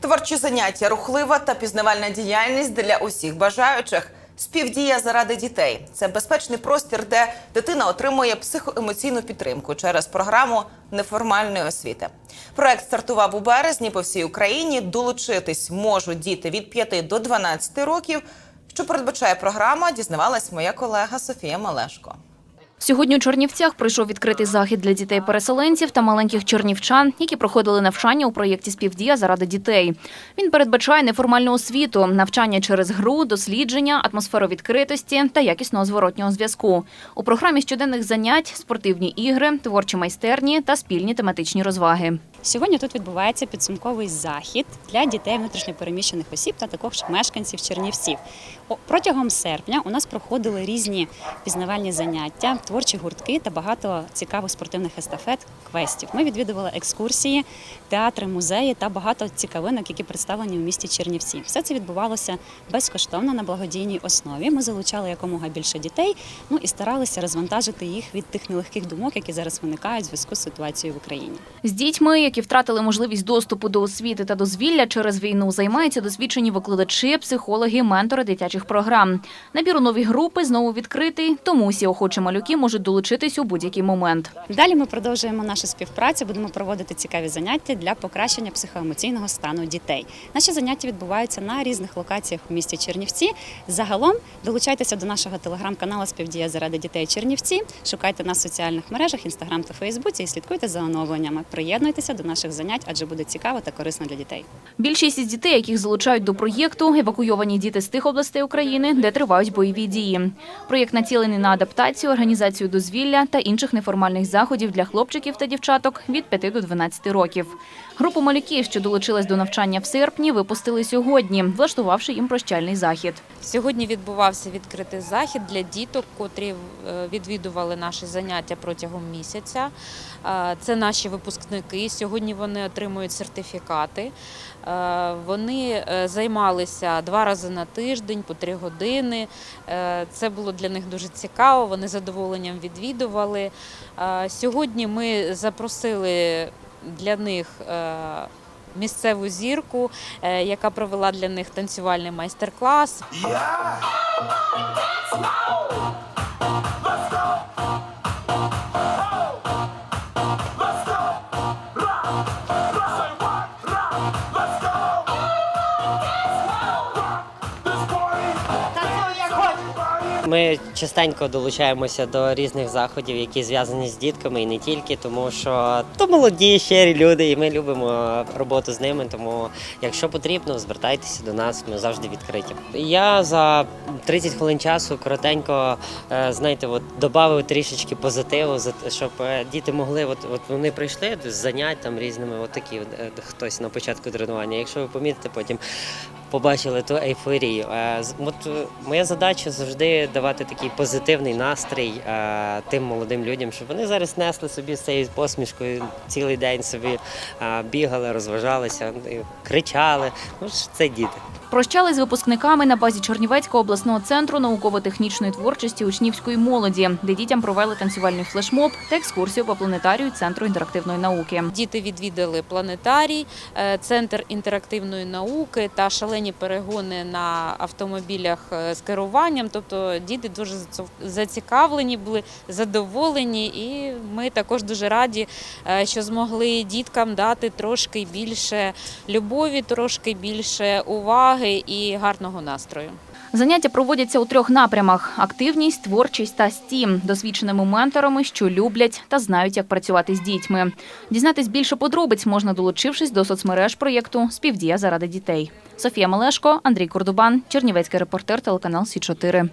Творчі заняття, рухлива та пізнавальна діяльність для усіх бажаючих. Співдія заради дітей це безпечний простір, де дитина отримує психоемоційну підтримку через програму неформальної освіти. Проект стартував у березні по всій Україні. Долучитись можуть діти від 5 до 12 років. Що передбачає програма, дізнавалась моя колега Софія Малешко. Сьогодні у Чернівцях пройшов відкритий захід для дітей-переселенців та маленьких чернівчан, які проходили навчання у проєкті Співдія заради дітей. Він передбачає неформальну освіту, навчання через гру, дослідження, атмосферу відкритості та якісного зворотнього зв'язку. У програмі щоденних занять, спортивні ігри, творчі майстерні та спільні тематичні розваги. Сьогодні тут відбувається підсумковий захід для дітей внутрішньопереміщених осіб та також мешканців Чернівців. Протягом серпня у нас проходили різні пізнавальні заняття, творчі гуртки та багато цікавих спортивних естафет, квестів. Ми відвідували екскурсії, театри, музеї та багато цікавинок, які представлені у місті Чернівці. Все це відбувалося безкоштовно на благодійній основі. Ми залучали якомога більше дітей, ну і старалися розвантажити їх від тих нелегких думок, які зараз виникають в зв'язку з ситуацією в Україні. З дітьми, які втратили можливість доступу до освіти та дозвілля через війну, займаються досвідчені викладачі, психологи, ментори дитячих програм. Набір у нові групи знову відкритий, тому усі охочі малюки можуть долучитись у будь-який момент. Далі ми продовжуємо нашу співпрацю, будемо проводити цікаві заняття для покращення психоемоційного стану дітей. Наші заняття відбуваються на різних локаціях у місті Чернівці. Загалом долучайтеся до нашого телеграм-каналу Співдія заради дітей Чернівці. Шукайте нас в соціальних мережах, інстаграм та Фейсбуці і слідкуйте за оновленнями. Приєднуйтеся до наших занять, адже буде цікаво та корисно для дітей. Більшість із дітей, яких залучають до проєкту, евакуйовані діти з тих областей України, де тривають бойові дії. Проєкт націлений на адаптацію, організацію дозвілля та інших неформальних заходів для хлопчиків та дівчаток від 5 до 12 років. Групу малюків, що долучилась до навчання в серпні, випустили сьогодні, влаштувавши їм прощальний захід. Сьогодні відбувався відкритий захід для діток, котрі е, відвідували наші заняття протягом місяця. Е, Це наші випускники. Сьогодні вони отримують сертифікати. Е, Вони е, займалися два рази на тиждень по три години. Е, Це було для них дуже цікаво. Вони задоволенням відвідували. Сьогодні ми запросили для них. Місцеву зірку, яка провела для них танцювальний майстер-клас. Oh, oh. Ми частенько долучаємося до різних заходів, які зв'язані з дітками, і не тільки, тому що то молоді, щирі люди, і ми любимо роботу з ними. Тому, якщо потрібно, звертайтеся до нас. Ми завжди відкриті. Я за 30 хвилин часу коротенько, е, знаєте, от додав трішечки позитиву, щоб е, діти могли, от, от вони прийшли з занять там різними, от такі от, е, хтось на початку тренування. Якщо ви помітите, потім побачили ту ейфорію. Е, От е, моя задача завжди давати такий позитивний настрій е, тим молодим людям, щоб вони зараз несли собі з цією посмішкою цілий день собі бігали, розважалися, кричали. Ну це діти. Прощали з випускниками на базі Чернівецького обласного центру науково-технічної творчості учнівської молоді, де дітям провели танцювальний флешмоб та екскурсію по планетарію Центру інтерактивної науки. Діти відвідали планетарій, е, центр інтерактивної науки та шалені перегони на автомобілях е, з керуванням. Тобто діти дуже зац- зацікавлені, були задоволені, і ми також дуже раді, е, що змогли діткам дати трошки більше любові, трошки більше уваги і гарного настрою. Заняття проводяться у трьох напрямах: активність, творчість та стім, досвідченими менторами, що люблять та знають, як працювати з дітьми. Дізнатись більше подробиць можна долучившись до соцмереж проєкту Співдія заради дітей. Софія Малешко, Андрій Кордубан, Чернівецький репортер, телеканал Сі 4